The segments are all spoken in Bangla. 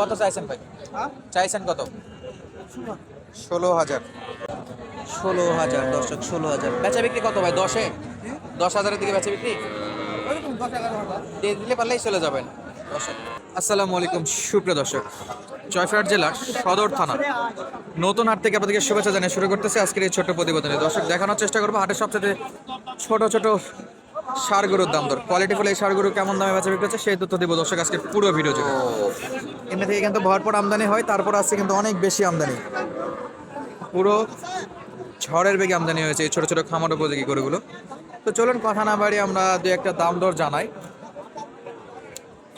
কত চাইছেন ভাই? চাইছেন কত? ষোলো। হাজার। ষোলো হাজার দর্শক ষোলো হাজার। বেচা বিক্রি কত ভাই? দশে? দশ হাজারের দিকে বেচা বিক্রি? দিয়ে দিলে পারলেই চলে যাবেন। দর্শক আসসালামু আলাইকুম। সুপ্রিয় দর্শক জয়ফাট জেলার সদর থানা। নতুন হাট থেকে আপনাদেরকে শুভেচ্ছা জানিয়ে শুরু করতেছে আজকের এই ছোট্ট প্রতিবেদনে। দর্শক দেখানোর চেষ্টা করব হাটের সবচেয়ে ছোট ছোট সার গরুর দাম দর। কোয়ালিটি ফুল এই সার গরু কেমন দামে বেচা বিক্রি হচ্ছে সেই তথ্য দিব দর্শক আজকে পুরো ভিডিও জুড়ে। এমনি থেকে কিন্তু ভরপুর আমদানি হয়, তারপর আজকে কিন্তু অনেক বেশি আমদানি। পুরো ঝড়ের বেগে আমদানি হয়েছে এই ছোটো ছোট খামার উপযোগী গরুগুলো। তো চলুন কথা না বাড়ি আমরা দু একটা দাম দর জানাই।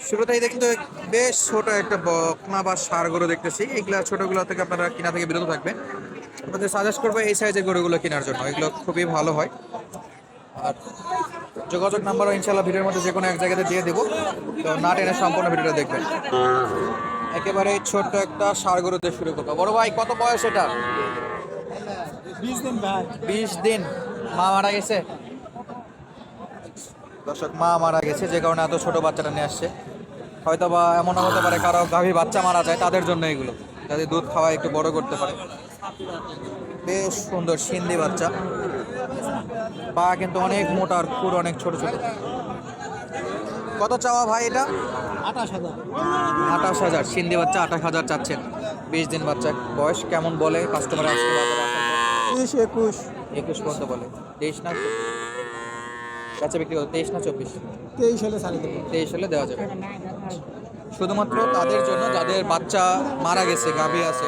শুরুতেই দেখি তো বেশ ছোট একটা বকনা বা সার গরু দেখতেছি। এগুলা ছোটগুলো থেকে আপনারা কিনা থেকে বিরত থাকবেন। আপনাদের সাজেস্ট করব এই সাইজের গরুগুলো কেনার জন্য। এগুলো খুবই ভালো হয়। আর যোগাযোগ নাম্বারও ইনশাল্লাহ ভিডিওর মধ্যে যে কোনো এক জায়গাতে দিয়ে দেবো। তো না টেনে সম্পূর্ণ ভিডিওটা দেখবেন। একেবারে ছোট্ট একটা সার শুরু করব। বড় ভাই, কত বয়স এটা? বিশ দিন। বিশ দিন মা মারা গেছে? দর্শক, মা মারা গেছে, যে কারণে এত ছোট বাচ্চাটা নিয়ে আসছে। হয়তো বা এমনও হতে পারে কারও গাভী বাচ্চা মারা যায়, তাদের জন্য এগুলো। যাতে দুধ খাওয়া একটু বড় করতে পারে। বেশ সুন্দর সিন্ধি বাচ্চা। পা কিন্তু অনেক মোটা আর খুর অনেক ছোট ছোট। কত চাওয়া ভাই এটা? আঠাশ হাজার। আঠাশ হাজার। সিন্ধি বাচ্চা আঠাশ হাজার চাচ্ছেন। বিশ দিন বাচ্চা। বয়স কেমন বলে? কাস্টমার? বিশ একুশ। একুশ পর্যন্ত বলে। তেইশ না কাছে বিক্রি করো তেইশ না চব্বিশ? তেইশ হলে তেইশ হলে দেওয়া যাবে। শুধুমাত্র তাদের জন্য যাদের বাচ্চা মারা গেছে, গাভী আছে,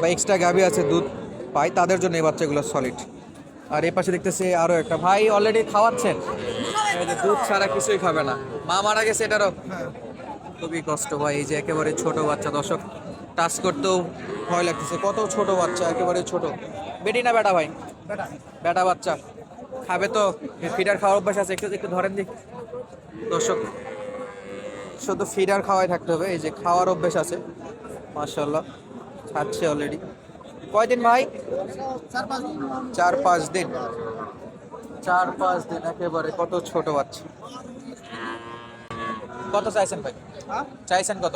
বা এক্সট্রা গাভী আছে, দুধ পায়, তাদের জন্য এই বাচ্চাগুলো সলিড আর এই পাশে দেখতেছি আরও একটা ভাই অলরেডি খাওয়াচ্ছেন। দুধ ছাড়া কিছুই খাবে না। মা মারা গেছে, এটারও। খুবই কষ্ট ভাই, এই যে একেবারে ছোট বাচ্চা, দর্শক টাচ করতেও ভয় লাগতেছে, কত ছোট বাচ্চা, একেবারে ছোট। বেটি না বেটা ভাই? বেটা বাচ্চা। খাবে তো, ফিডার খাওয়ার অভ্যাস আছে, একটু একটু ধরেন দিক দর্শক শুধু ফিডার খাওয়াই থাকতে হবে। এই যে খাওয়ার অভ্যেস আছে। মার্শাল্লাহ খাচ্ছে অলরেডি কয়দিন ভাই? চার পাঁচ দিন। চার পাঁচ দিন একেবারে কত ছোট বাচ্চা। কত চাইছেন ভাই? হ্যাঁ? চাইছেন কত?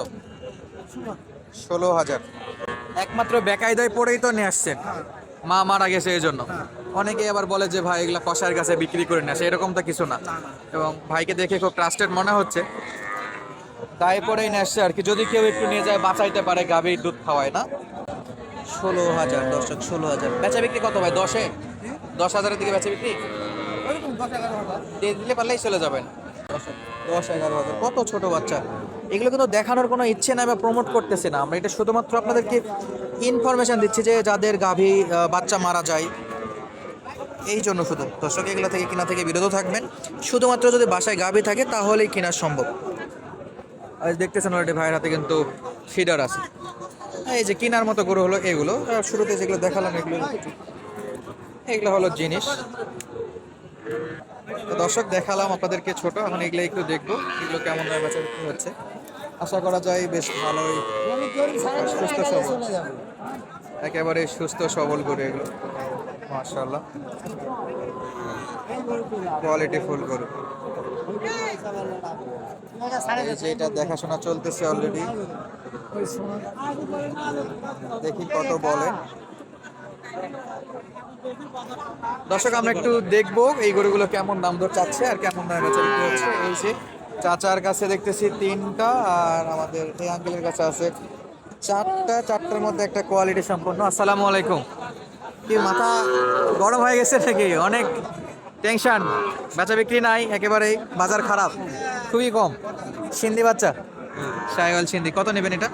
ষোলো। হাজার। একমাত্র বেকায়দায় পড়েই তো নিয়ে আসছেন। মা মারা গেছে এই জন্য। অনেকে আবার বলে যে ভাই এগুলা কষার কাছে বিক্রি করে নিয়ে আসে। এরকম তো কিছু না। এবং ভাইকে দেখে খুব ট্রাস্টেড মনে হচ্ছে। দায়ে পড়েই নিয়ে আসছে আর কি। যদি কেউ একটু নিয়ে যায়, বাঁচাইতে পারে গাভীর দুধ খাওয়ায়, না? ষোলো হাজার, দর্শক, ষোলো হাজার। বেচা বিক্রি কত ভাই? দশে? দশ হাজারের দিকে বেচা বিক্রি? দিয়ে দিলে পারলেই চলে যাবেন। দশ এগারো হাজার। কত ছোট বাচ্চা। এগুলো কিন্তু দেখানোর কোনো ইচ্ছে নাই বা প্রমোট করতেছে না। আমরা এটা শুধুমাত্র আপনাদেরকে ইনফরমেশান দিচ্ছি যে যাদের গাভী বাচ্চা মারা যায়, এই জন্য শুধু। দর্শক, এগুলো থেকে কেনা থেকে বিরত থাকবেন। শুধুমাত্র যদি বাসায় গাভী থাকে, তাহলেই কেনা সম্ভব। দেখতেছেন অলরেডি ভাইয়ের হাতে কিন্তু ফিডার আছে। এই যে কেনার মতো গরু হলো এগুলো। শুরুতে যেগুলো দেখালাম এগুলো এগুলো হলো জিনিস। দর্শক, দেখালাম আপনাদেরকে ছোট, এখন এগুলো একটু দেখব, এগুলো কেমন হচ্ছে। আশা করা যায় বেশ ভালোই সুস্থ সবল। একেবারে সুস্থ সবল করে এগুলো। মার্শাল্লাহ কোয়ালিটি ফুল গরু। এটা দেখাশোনা চলতেছে অলরেডি দেখি কত বলে। দর্শক, আমরা একটু দেখব এই গরুগুলো কেমন দাম দর চাচ্ছে আর কেমন দামে বেচা হচ্ছে। এই যে চাচার কাছে দেখতেছি তিনটা আর আমাদের এই আঙ্কেলের কাছে আছে চারটা। চারটার মধ্যে একটা কোয়ালিটি সম্পন্ন। আসসালামু আলাইকুম। কি মাথা গরম হয়ে গেছে নাকি? অনেক টেনশন বেচা বিক্রি নাই একেবারে বাজার খারাপ খুবই কম। সিন্ধি বাচ্চা? সাইওয়াল সিন্ধি কত নেবেন এটা?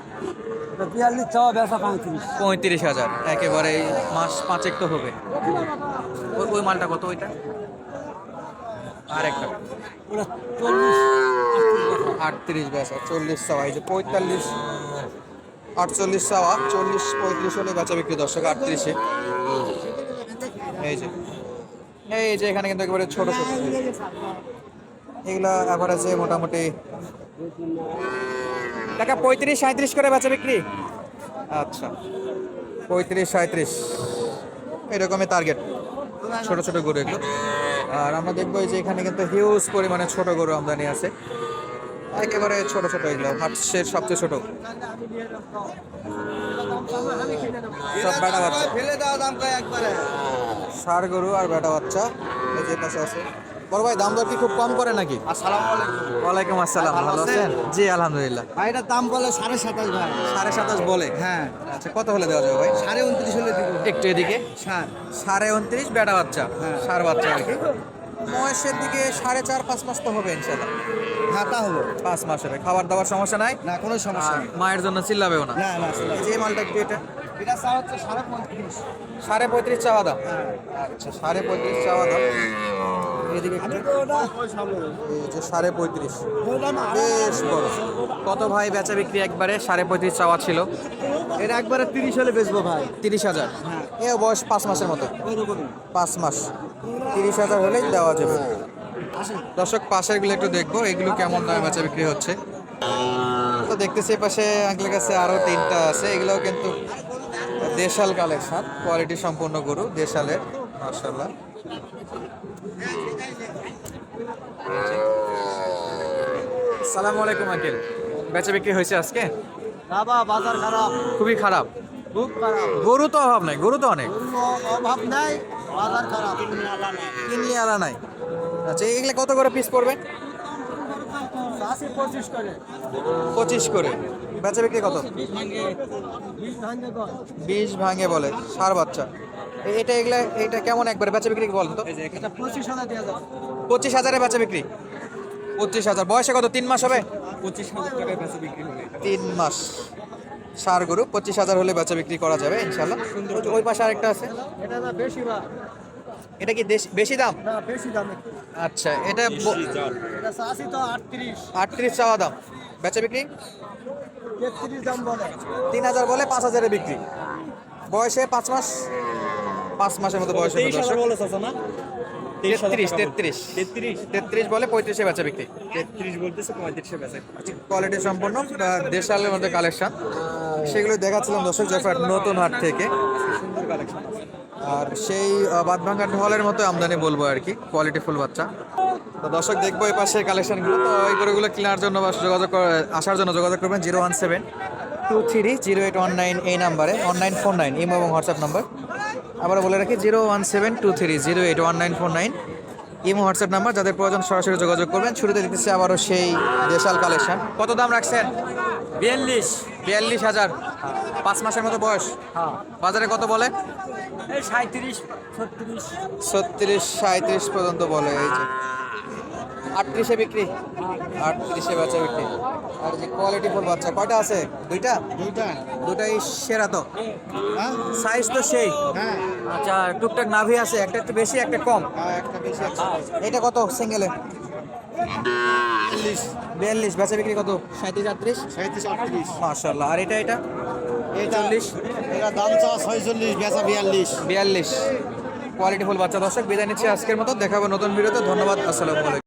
পঁয়ত্রিশ। পঁয়ত্রিশ হাজার একেবারে মাস পাঁচেক তো হবে। ওই ওই মালটা কত ওইটা? আর একটা চল্লিশ আটত্রিশ বেচা চল্লিশ এই যে পঁয়তাল্লিশ আটচল্লিশ সাওয়া চল্লিশ পঁয়ত্রিশ হলে বেচা বিক্রি দর্শক আটত্রিশে। এই যে। এই যে এখানে কিন্তু একেবারে ছোট ছোট এগুলা অ্যাভারেজে মোটামুটি টাকা পঁয়ত্রিশ সাঁত্রিশ করে বেচা বিক্রি। আচ্ছা পঁয়ত্রিশ সাঁত্রিশ এরকমই টার্গেট ছোট ছোট গরু এগুলো। আর আমরা দেখব এই যে এখানে কিন্তু হিউজ পরিমাণে ছোট গরু আমদানি আছে। একেবারে ছোট ছোট এগুলো হাটসের সবচেয়ে ছোট। সব বেটা বাচ্চা। ফেলে দেওয়া দাম কয় একবারে ষাড় গরু আর বেটা বাচ্চা এই যে পাশে আছে। বড় ভাই দাম দর কি খুব কম করে নাকি? আসসালামু আলাইকুম। ওয়ালাইকুম আসসালাম ভালো আছেন? জি আলহামদুলিল্লাহ। ভাই এটার দাম বলে সাড়ে সাতাশ ভাই। সাড়ে সাতাশ বলে? হ্যাঁ। আচ্ছা কত হলে দেওয়া যাবে ভাই? সাড়ে উনত্রিশ হলে দিব। একটু এদিকে। সার সাড়ে উনত্রিশ বেটা বাচ্চা। হ্যাঁ। সার বাচ্চা আর কি। বয়সের দিকে সাড়ে চার পাঁচ মাস তো হবে ইনশাল্লাহ হ্যাঁ তা হব পাঁচ মাস হবে খাবার দাবার সমস্যা নাই? না কোনো সমস্যা নেই। মায়ের জন্য চিল্লাবেও না। না না। যে মালটা একটু এটা। এটা চা হচ্ছে সাড়ে পঁয়ত্রিশ। সাড়ে পঁয়ত্রিশ চাওয়া দাম হ্যাঁ। আচ্ছা সাড়ে পঁয়ত্রিশ চাওয়া দাম যে সাড়ে পঁয়ত্রিশ। বেশ বড়। কত ভাই বেচা বিক্রি একবারে? সাড়ে পঁয়ত্রিশ চাওয়া ছিল। এটা একবারে তিরিশ হলে বেচবো ভাই। তিরিশ হাজার। হ্যাঁ। এ বয়স পাঁচ মাসের মতো। পাঁচ মাস। তিরিশ হাজার হলেই দেওয়া যাবে। দর্শক পাশেরগুলো একটু দেখব এগুলো কেমন দামে বেচা বিক্রি হচ্ছে। তো দেখতেছি পাশে আঙ্কেলের কাছে আরও তিনটা আছে এগুলোও কিন্তু দেশাল কালেকশন কোয়ালিটি সম্পূর্ণ গরু দেশালের মার্শাল্লাহ সালাম আলাইকুম আঙ্কেল। বেচা বিক্রি হয়েছে আজকে? বাবা বাজার খারাপ। খুবই খারাপ। খুব খারাপ। গরু তো অভাব নাই গরু তো অনেক। অভাব নাই বাজার খারাপ। কিনলে আলা নাই। আচ্ছা এগুলো কত করে পিস পড়বে? পঁচিশ করে। বেচা বিক্রি কত? বিশ ভাঙে বিষ ভাঙে বলে সার বাচ্চা। এটা এগুলা এটা কেমন একবার বেচা বিক্রি বলেন তো? পঁচিশ হাজার বেচা বিক্রি? পঁচিশ হাজার। বয়সে কত? তিন মাস হবে? পঁচিশ হাজার টাকায় বেচা বিক্রি তিন মাস। সার গরু পঁচিশ হাজার হলে বেচা বিক্রি করা যাবে ইনশাল্লাহ ওই পাশে আরেকটা আছে। এটা বেশি বা এটা কি দেশ বেশি দাম? না বেশি দামে আচ্ছা এটা এটা তো আটত্রিশ। আটত্রিশ চাওয়া দাম। বেচা বিক্রি? তেত্রিশ দাম বলে। তিন হাজার বলে পাঁচ হাজারে বিক্রি। বয়সে পাঁচ মাস? পাঁচ মাসের মতো বয়স না? তেত্রিশ তেত্রিশ তেত্রিশ। তেত্রিশ? বলে পঁয়ত্রিশে বেচা বিক্রি। তেত্রিশ বলতেছে পঁয়ত্রিশে বেচে কোয়ালিটি সম্পন্ন দেশালের মধ্যে কালেকশন সেগুলো দেখাচ্ছিলাম দর্শক জয়ফাট নতুন হাট থেকে। আর সেই বাদভাঙ্গা ঢলের মতো আমদানি বলব আর কি কোয়ালিটি ফুল বাচ্চা। তো দর্শক দেখব এই পাশের কালেকশনগুলো তো এই গরুগুলো কেনার জন্য বা যোগাযোগ আসার জন্য যোগাযোগ করবেন zero one seven two three zero eight one nine এই নাম্বারে one nine four nine imo এবং হোয়াটসঅ্যাপ নাম্বার। আবার বলে রাখি zero one seven two three zero eight one nine four nine imo WhatsApp number. যাদের প্রয়োজন সরাসরি যোগাযোগ করবেন শুরুতে দিতেছে আবারও সেই দেশাল কালেকশন কত দাম রাখছেন? বিয়াল্লিশ। বিয়াল্লিশ হাজার। পাঁচ মাসের মতো বয়স। হ্যাঁ। বাজারে কত বলে? ছত্রিশ। ছত্রিশ সাঁত্রিশ পর্যন্ত বলে এই যে। আটত্রিশে বিক্রি? আটত্রিশে বাচ্চা বিক্রি। আর যে কোয়ালিটি ফুল বাচ্চা কয়টা আছে? দুইটা? দুইটা। দুটাই সেরা তো। হ্যাঁ? সাইজ তো সেই। হ্যাঁ। আচ্ছা টুকটাক নাভি আছে একটা একটু বেশি একটা কম। হ্যাঁ, একটা বেশি এটা কত সিঙ্গেলে বিয়াল্লিশ। বেচা বিক্রি কত? সাঁত্রিশ আটত্রিশ? সাঁত্রিশ আটত্রিশ। মার্শাল্লাহ আর এটা এটা? চল্লিশ। এটা দাম চা ছয়চল্লিশ বেচা বিয়াল্লিশ। বিয়াল্লিশ। কোয়ালিটি ফুল বাচ্চা দর্শক বিদায় নিচ্ছি আজকের মতো। দেখাবো নতুন ভিডিওতে। ধন্যবাদ আসসালামু আলাইকুম।